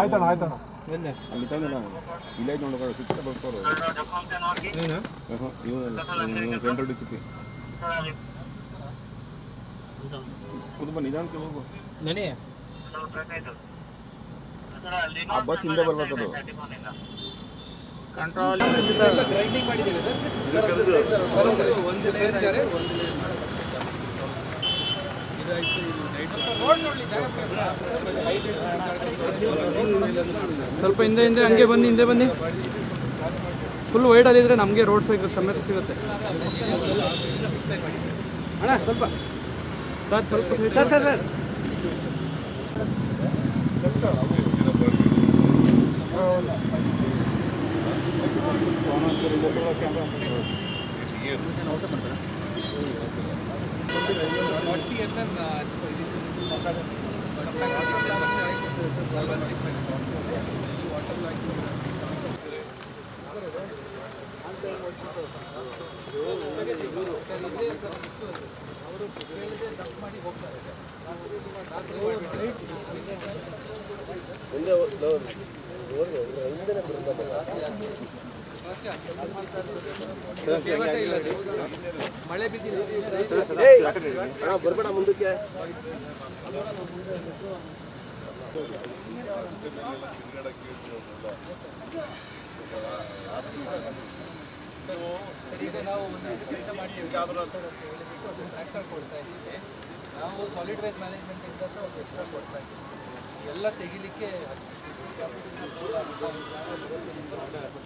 ಆಯ್ತಣ್ಣ ಆಯ್ತಣ್ಣ. ಅಲ್ಲಿ ವಿಲೇಜ್ ನೋಡೋಕೆ ಬರ್ತಾರೆ. ಸೆಂಟ್ರಲ್ ಪಿ ಕುಟುಂಬ ನಿಧಾನಕ್ಕೆ ಹೋಗು. ಆ ಬಸ್ ಹಿಂದೆ ಬರ್ಬೇಕದು ಕಂಟ್ರೋಲ್ ಸ್ವಲ್ಪ ಹಿಂದೆ ಹಿಂದೆ ಹಂಗೆ ಬನ್ನಿ ಹಿಂದೆ ಬನ್ನಿ. ಫುಲ್ ವೈಡಲ್ಲಿದ್ದರೆ ನಮಗೆ ರೋಡ್ ಸಿಗುತ್ತೆ ಸಮೇತ ಸಿಗುತ್ತೆ. ಅಣ್ಣ ಸ್ವಲ್ಪ. ಸರ್ ಸ್ವಲ್ಪ ಸರ್ ಸರ್ ಸರ್. ಮುಂದೆ ಮಳೆ ಬಿದ್ದಿಲ್ಲ ಬರ್ಬೇಡ ಮುಂದಕ್ಕೆ ನಾವು ಕೊಡ್ತಾ ಇದ್ದೀವಿ. ನಾವು ಸಾಲಿಡ್ ವೇಸ್ಟ್ ಮ್ಯಾನೇಜ್ಮೆಂಟಿಂದ ಒಂದು ಎಕ್ಸ್ಟ್ರಾ ಕೊಡ್ತಾ ಇದ್ದೀವಿ. ಎಲ್ಲ ತೆಗಿಲಿಕ್ಕೆ ಹೊಸ ಕಮಿಷನ್ ಪ್ರಾಬ್ಲಮ್ ಏನು ಸರ್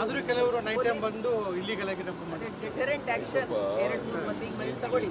ಆದರೂ ಕೆಲವರು ನೈಟ್ ಟೈಮ್ ಬಂದು ಇಲ್ಲಿ ಮಾಡಿ. ಡಿಫರೆಂಟ್ ಆಕ್ಷನ್ ಎರಡು ಮೂರು ಮಂದಿಗೆ ಮೇಲೆ ತಗೊಳ್ಳಿ.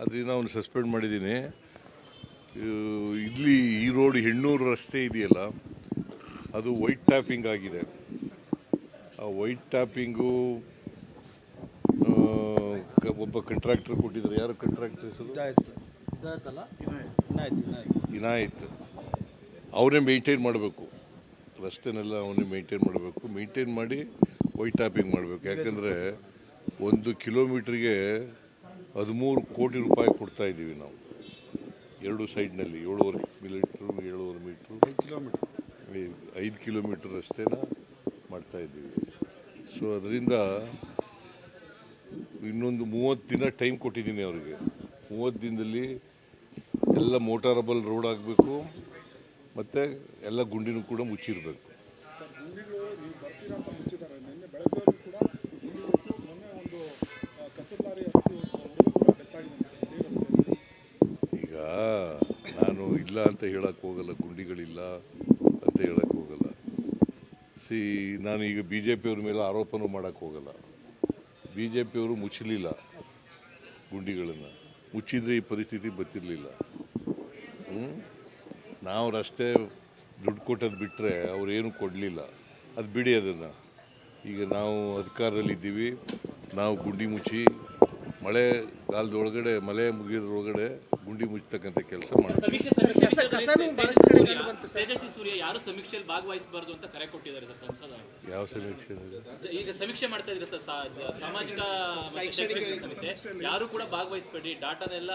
ಅದರಿಂದ ಅವನು ಸಸ್ಪೆಂಡ್ ಮಾಡಿದ್ದೀನಿ. ಇಲ್ಲಿ ಈ ರೋಡ್ ಹೆಣ್ಣೂರು ರಸ್ತೆ ಇದೆಯಲ್ಲ ಅದು ವೈಟ್ ಟ್ಯಾಪಿಂಗ್ ಆಗಿದೆ. ಆ ವೈಟ್ ಟ್ಯಾಪಿಂಗು ಒಬ್ಬ ಕಂಟ್ರಾಕ್ಟರ್ ಕೊಟ್ಟಿದ್ದಾರೆ. ಯಾರು ಕಂಟ್ರಾಕ್ಟರ್ ಹೆಸರು? ಇನಾಯತ್ ಅವನೇ ಮೇಂಟೈನ್ ಮಾಡಬೇಕು. ರಸ್ತೆನೆಲ್ಲ ಅವನೇ ಮೇಂಟೈನ್ ಮಾಡಬೇಕು. ಮೇಂಟೈನ್ ಮಾಡಿ ವೈಟ್ ಟ್ಯಾಪಿಂಗ್ ಮಾಡಬೇಕು. ಯಾಕಂದರೆ ಒಂದು ಕಿಲೋಮೀಟ್ರಿಗೆ ಹದಿಮೂರು ಕೋಟಿ ರೂಪಾಯಿ ಕೊಡ್ತಾ ಇದ್ದೀವಿ ನಾವು. ಎರಡು ಸೈಡ್ನಲ್ಲಿ ಏಳುವರೆ ಮೀಟ್ರು ಏಳುವರೆ ಮೀಟ್ರು. ಐದು ಕಿಲೋಮೀಟ್ರ್. ಐದು ಕಿಲೋಮೀಟ್ರ್ ರಸ್ತೆನ ಮಾಡ್ತಾ ಇದ್ದೀವಿ. ಸೊ ಅದರಿಂದ ಇನ್ನೊಂದು ಮೂವತ್ತು ದಿನ ಟೈಮ್ ಕೊಟ್ಟಿದ್ದೀನಿ ಅವರಿಗೆ. ಮೂವತ್ತು ದಿನದಲ್ಲಿ ಎಲ್ಲ ಮೋಟಾರಬಲ್ ರೋಡ್ ಆಗಬೇಕು ಮತ್ತು ಎಲ್ಲ ಗುಂಡಿನೂ ಕೂಡ ಮುಚ್ಚಿರಬೇಕು ಈಗ ನಾನು ಇಲ್ಲ ಅಂತ ಹೇಳಕ್ಕೆ ಹೋಗಲ್ಲ, ಗುಂಡಿಗಳಿಲ್ಲ ಅಂತ ಹೇಳಕ್ಕೆ ಹೋಗಲ್ಲ. ಸಿ ನಾನು ಈಗ ಬಿ ಜೆ ಪಿಯವ್ರ ಮೇಲೆ ಆರೋಪನೂ ಮಾಡೋಕ್ಕೆ ಹೋಗಲ್ಲ. ಬಿ ಜೆ ಪಿಯವರು ಮುಚ್ಚಲಿಲ್ಲ ಗುಂಡಿಗಳನ್ನು. ಮುಚ್ಚಿದ್ರೆ ಈ ಪರಿಸ್ಥಿತಿ ಬರ್ತಿರಲಿಲ್ಲ? ನಾವು ರಸ್ತೆ ದುಡ್ಡು ಕೊಟ್ಟದ್ದು ಬಿಟ್ಟರೆ ಅವ್ರೇನು ಕೊಡಲಿಲ್ಲ. ಅದು ಬಿಡಿ ಅದನ್ನು. ಈಗ ನಾವು ಅಧಿಕಾರದಲ್ಲಿದ್ದೀವಿ. ನಾವು ಗುಂಡಿ ಮುಚ್ಚಿ ಮಳೆ ಕಾಲದೊಳಗಡೆ, ಮಳೆ ಮುಗಿಯೋದ್ರೊಳಗಡೆ ಗುಂಡಿ ಮುಚ್ಚತಕ್ಕಂಥ ಕೆಲಸ ಮಾಡ್ತಾರೆ ಸಮೀಕ್ಷೆ ಸಮೀಕ್ಷೆ ವಿಚಾರದಲ್ಲಿ ತೇಜಸ್ವಿ ಸೂರ್ಯ ತೇಜಸ್ವಿ ಸೂರ್ಯ ಯಾರು ಸಮೀಕ್ಷೆಯಲ್ಲಿ ಭಾಗವಹಿಸಬಾರ್ದು ಅಂತ ಕರೆ ಕೊಟ್ಟಿದ್ದಾರೆ ಸರ್ ಸಂಸದ ಯಾವ ಸಮೀಕ್ಷೆ ಇದೆ? ಈಗ ಸಮೀಕ್ಷೆ ಮಾಡ್ತಾ ಇದ್ರೆ ಸರ್ ಸಾಮಾಜಿಕ ಶೈಕ್ಷಣಿಕ ಸಮಿತಿ ಯಾರು ಕೂಡ ಭಾಗವಹಿಸಬೇಡಿ ಡಾಟಾನೆಲ್ಲ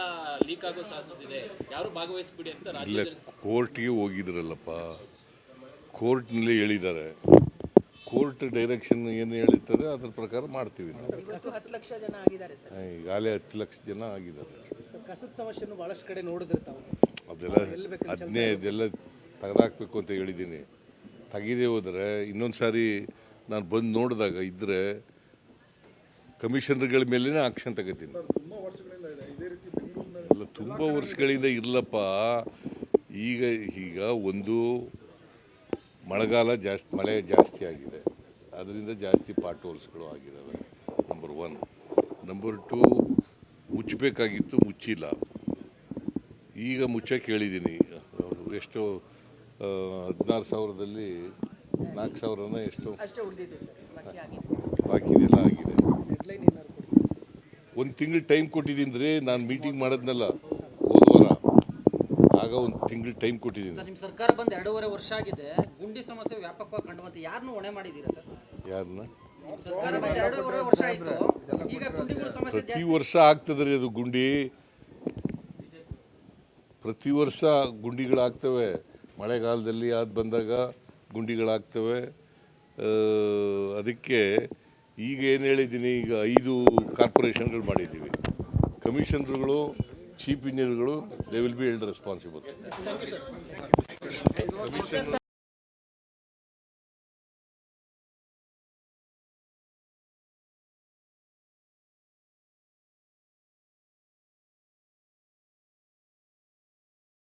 ಲೀಕ್ ಆಗೋ ಸಾಧ್ಯತೆ ಇದೆ. ಯಾರು ಭಾಗವಹಿಸಬೇಡಿ ಅಂತ ಇಲ್ಲ ಕೋರ್ಟ್ಗೆ ಹೋಗಿದ್ರಲ್ಲಪ್ಪ. ಕೋರ್ಟ್ನಲ್ಲಿ ಹೇಳಿದ್ದಾರೆ. ಕೋರ್ಟ್ ಡೈರೆಕ್ಷನ್ ಏನು ಹೇಳುತ್ತದೆ ಅದ್ರ ಪ್ರಕಾರ ಮಾಡ್ತೀವಿ ನಾವು. ಇವತ್ತು ಲಕ್ಷ ಜನ ಆಗಿದ್ದಾರೆ ಸರ್. ಈಗಾಗಲೇ ಹತ್ತು ಲಕ್ಷ ಜನ ಆಗಿದ್ದಾರೆ. ಕಸದ ಸಮಸ್ಯೆಯನ್ನು ಬಹಳಷ್ಟು ಕಡೆ ನೋಡಿದಿರ್ತಾವೆ. ತಾವು ಅದೆಲ್ಲ ಅದನ್ನೇ ಅದೆಲ್ಲ ತೆಗೆದಾಕ್ಬೇಕು ಅಂತ ಹೇಳಿದ್ದೀನಿ. ತೆಗೀದೇ ಹೋದರೆ ಇನ್ನೊಂದು ಸಾರಿ ನಾನು ಬಂದು ನೋಡಿದಾಗ ಇದ್ದರೆ ಕಮಿಷನರ್ಗಳ ಮೇಲೇ ಆಕ್ಷನ್ ತಗೋತೀನಿ. ಅಲ್ಲ ತುಂಬ ವರ್ಷಗಳಿಂದ ಇರಲಪ್ಪ. ಈಗ ಈಗ ಒಂದು ಮಳೆಗಾಲ ಜಾಸ್ತಿ ಮಳೆ ಜಾಸ್ತಿ ಆಗಿದೆ. ಅದರಿಂದ ಜಾಸ್ತಿ ಪಾಟ್ ಹೋಲ್ಸ್ಗಳು ಆಗಿದ್ದಾವೆ ನಂಬರ್ ಒನ್ ನಂಬರ್ ಟು ಮುಚ್ಚಬೇಕಾಗಿತ್ತು ಮುಚ್ಚಿಲ್ಲ. ಈಗ ಮುಚ್ಚಕ್ಕೆ ಹೇಳಿದ್ದೀನಿ ಅವರು ಎಷ್ಟು ಹದಿನಾರು ಸಾವಿರದಲ್ಲಿ ನಾಲ್ಕು ಸಾವಿರನ ಎಷ್ಟು ಅಷ್ಟೇ ಉಳಿದಿದೆ ಸರ್. ಬಾಕಿ ಇದೆಲ್ಲ ಬಾಕಿದೆಲ್ಲ ಆಗಿದೆ. ಒಂದು ತಿಂಗಳು ಟೈಮ್ ಕೊಟ್ಟಿದ್ದೀನಿ ರೀ ನಾನು ಮೀಟಿಂಗ್ ಮಾಡೋದ್ನಲ್ಲ ಹೋದ ವಾರ. ಆಗ ಒಂದು ತಿಂಗಳು ಟೈಮ್ ಕೊಟ್ಟಿದ್ದೀನಿ. ಸರ್ ನಿಮ್ಮ ಸರ್ಕಾರ ಬಂದು ಎರಡೂವರೆ ವರ್ಷ ಆಗಿದೆ. ಗುಂಡಿ ಸಮಸ್ಯೆ ವ್ಯಾಪಕವಾಗಿ ಕಂಡು ಬಂತು ಯಾರನ್ನೂ ಹೊಣೆ ಮಾಡಿದ್ದೀರಾ ಸರ್? ಯಾರನ್ನ ನಿಮ್ಮ ಸರ್ಕಾರ ಬಂದು ಎರಡೂವರೆ ವರ್ಷ ಆಯಿತು. ಈಗ ಗುಂಡಿಗಳ ಸಮಸ್ಯೆ ಪ್ರತಿ ವರ್ಷ ಆಗ್ತದ್ರಿ ರೀ ಅದು ಗುಂಡಿ. ಪ್ರತಿ ವರ್ಷ ಗುಂಡಿಗಳಾಗ್ತವೆ. ಮಳೆಗಾಲದಲ್ಲಿ ಅದು ಬಂದಾಗ ಗುಂಡಿಗಳಾಗ್ತವೆ. ಅದಕ್ಕೆ ಈಗ ಏನು ಹೇಳಿದ್ದೀನಿ ಈಗ ಐದು ಕಾರ್ಪೊರೇಷನ್ಗಳು ಮಾಡಿದ್ದೀವಿ. ಕಮಿಷನರ್ಗಳು ಚೀಫ್ ಇಂಜಿನಿಯರ್ಗಳು they will be held responsible.